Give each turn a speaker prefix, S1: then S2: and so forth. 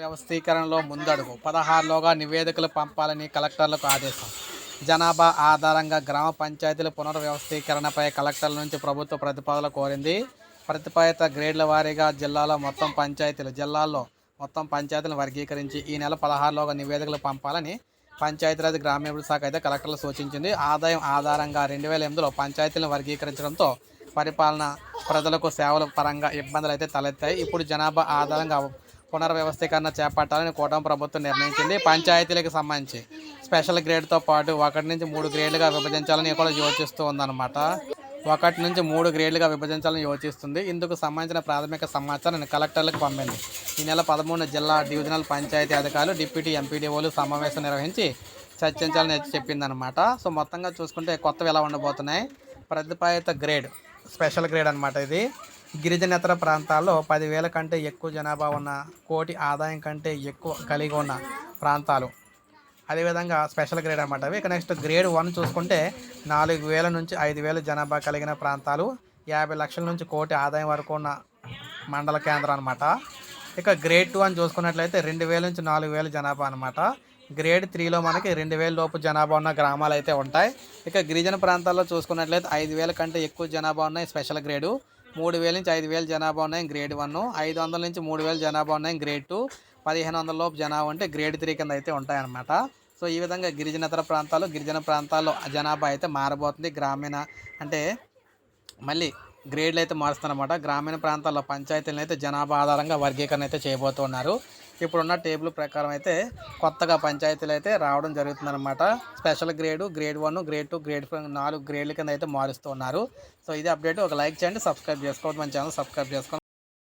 S1: వ్యవస్థీకరణలో ముందడుగు. పదహారులోగా నివేదికలు పంపాలని కలెక్టర్లకు ఆదేశం. జనాభా ఆధారంగా గ్రామ పంచాయతీల పునర్వ్యవస్థీకరణపై కలెక్టర్ల నుంచి ప్రభుత్వ ప్రతిపాదనలు కోరింది. ప్రతిపాదిత గ్రేడ్ల వారీగా జిల్లాలో మొత్తం పంచాయతీలు జిల్లాల్లో మొత్తం పంచాయతీలను వర్గీకరించి ఈ నెల పదహారులోగా నివేదికలు పంపాలని పంచాయతీరాజ్ గ్రామీణ శాఖ అయితే కలెక్టర్లు సూచించింది. ఆదాయం ఆధారంగా రెండు వేల ఎనిమిదిలో పంచాయతీలను వర్గీకరించడంతో పరిపాలన ప్రజలకు సేవల పరంగా ఇబ్బందులు అయితే తలెత్తాయి. ఇప్పుడు జనాభా ఆధారంగా పునర్వ్యవస్థీకరణ చేపట్టాలని కూటమి ప్రభుత్వం నిర్ణయించింది. పంచాయతీలకు సంబంధించి స్పెషల్ గ్రేడ్తో పాటు ఒకటి నుంచి మూడు గ్రేడ్లుగా విభజించాలని కూడా యోచిస్తూ ఉందన్నమాట. ఒకటి నుంచి మూడు గ్రేడ్లుగా విభజించాలని యోచిస్తుంది. ఇందుకు సంబంధించిన ప్రాథమిక సమాచారాన్ని కలెక్టర్లకు పంపింది. ఈ నెల పదమూడు జిల్లా డివిజనల్ పంచాయతీ అధికారులు డిప్యూటీ ఎంపీడీఓలు సమావేశం నిర్వహించి చర్చించాలని చెప్పిందనమాట సో మొత్తంగా చూసుకుంటే కొత్తవి ఎలా ఉండబోతున్నాయి? ప్రతిపాదిత గ్రేడ్ స్పెషల్ గ్రేడ్ అనమాట ఇది. గిరిజనేతర ప్రాంతాల్లో పదివేల కంటే ఎక్కువ జనాభా ఉన్న కోటి ఆదాయం కంటే ఎక్కువ కలిగి ఉన్న ప్రాంతాలు. అదేవిధంగా స్పెషల్ గ్రేడ్ అనమాట అవి ఇక నెక్స్ట్ గ్రేడ్ వన్ చూసుకుంటే నాలుగు వేల నుంచి ఐదు వేల జనాభా కలిగిన ప్రాంతాలు యాభై లక్షల నుంచి కోటి ఆదాయం వరకు ఉన్న మండల కేంద్రం అనమాట ఇక గ్రేడ్ టూ అని చూసుకున్నట్లయితే రెండు వేల నుంచి నాలుగు వేల జనాభా అనమాట గ్రేడ్ త్రీలో మనకి రెండు వేల లోపు జనాభా ఉన్న గ్రామాలు అయితే ఉంటాయి. ఇక గిరిజన ప్రాంతాల్లో చూసుకున్నట్లయితే ఐదు వేల కంటే ఎక్కువ జనాభా ఉన్నాయి స్పెషల్ గ్రేడు మూడు వేల నుంచి ఐదు వేల జనాభా ఉన్నాయి గ్రేడ్ వన్ ఐదు వందల నుంచి మూడు వేల జనాభా ఉన్నాయి గ్రేడ్ టూ పదిహేను వందల లోపు జనాభా ఉంటే గ్రేడ్ త్రీ కింద అయితే ఉంటాయన్నమాట. సో ఈ విధంగా గిరిజనేతర ప్రాంతాలు గిరిజన ప్రాంతాల్లో జనాభా అయితే మారబోతుంది. గ్రామీణ అంటే మళ్ళీ గ్రేడ్లు అయితే మారుస్తారన్నమాట. గ్రామీణ ప్రాంతాల్లో పంచాయతీలను అయితే జనాభా ఆధారంగా వర్గీకరణ అయితే చేయబోతున్నారు. ఇప్పుడున్న టేబుల్ ప్రకారం అయితే కొత్తగా పంచాయతీలు అయితే రావడం జరుగుతుందన్నమాట. Special grade grade one grade two grade four నాలుగు గ్రేడ్ల కింద అయితే మారుస్తున్నారు సో ఇది అప్డేట్. ఒక లైక్ చేయండి సబ్స్క్రైబ్ చేసుకోవద్దు. మన ఛానల్ సబ్స్క్రైబ్ చేసుకోండి.